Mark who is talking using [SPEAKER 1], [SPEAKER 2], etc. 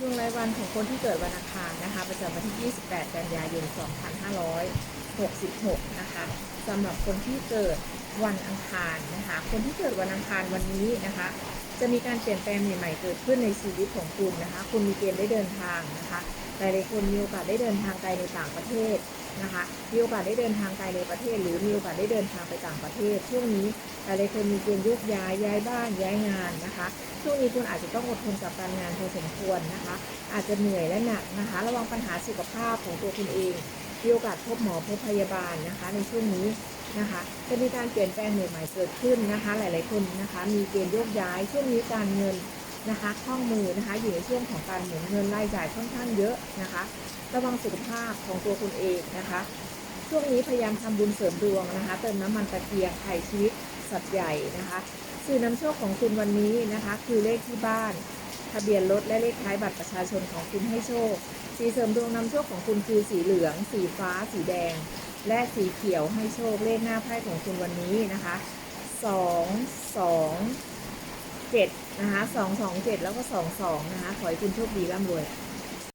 [SPEAKER 1] ดวงรายวันของคนที่เกิดวันอังคารนะคะ ประจำวันที่ 28 กันยายน 2500 2566 นะคะสำหรับคนที่เกิดวันอังคารนะคะ คนที่เกิดวันอังคารวันนี้นะคะ จะมีการเปลี่ยนแปลงใหม่ๆเกิดขึ้นในชีวิตของคุณนะคะ คุณมีเกณฑ์ได้เดินทางนะคะหลายๆคนมีโอกาสได้เดินทางไกลในต่างประเทศนะคะมีโอกาสได้เดินทางไกลในประเทศ หรือมีโอกาสได้เดินทางไปต่างประเทศ ช่วงนี้หลายๆคนมีเกณฑ์ยกย้ายย้ายบ้านย้ายงานนะคะ ช่วงนี้คุณอาจจะต้องอดทนกับการงานพอสมควรนะคะ อาจจะเหนื่อยและหนักนะคะ ระวังปัญหาสุขภาพของตัวคุณเอง มีโอกาสพบหมอพบพยาบาลนะคะ ในช่วงนี้นะคะจะมีการเปลี่ยนแปลงใหม่ๆเกิดขึ้นนะคะ หลายๆคนนะคะ มีเกณฑ์โยกย้าย ช่วงนี้การเงินนะคะคล่องมือนะคะ อยู่ในช่วงของการหมุนเงินรายจ่ายค่อนข้างเยอะนะคะ ระวังสุขภาพของตัวคุณเองนะคะ ช่วงนี้พยายามทำบุญเสริมดวงนะคะ เติมน้ำมันตะเกียงไถ่ชีวิตสัตว์ใหญ่นะคะสื่อนำโชคของคุณวันนี้นะคะ คือเลขที่บ้าน ทะเบียนรถและเลขท้ายบัตรประชาชนของคุณให้โชค สีเสริมดวงนำโชคของคุณคือสีเหลือง สีฟ้า สีแดง และสีเขียวให้โชคเลขหน้าไพ่ของคุณวันนี้นะคะสองสองเจ็ดนะคะสองสองเจ็ดแล้วก็สองสองนะคะขอให้คุณโชคดีร่ำรวย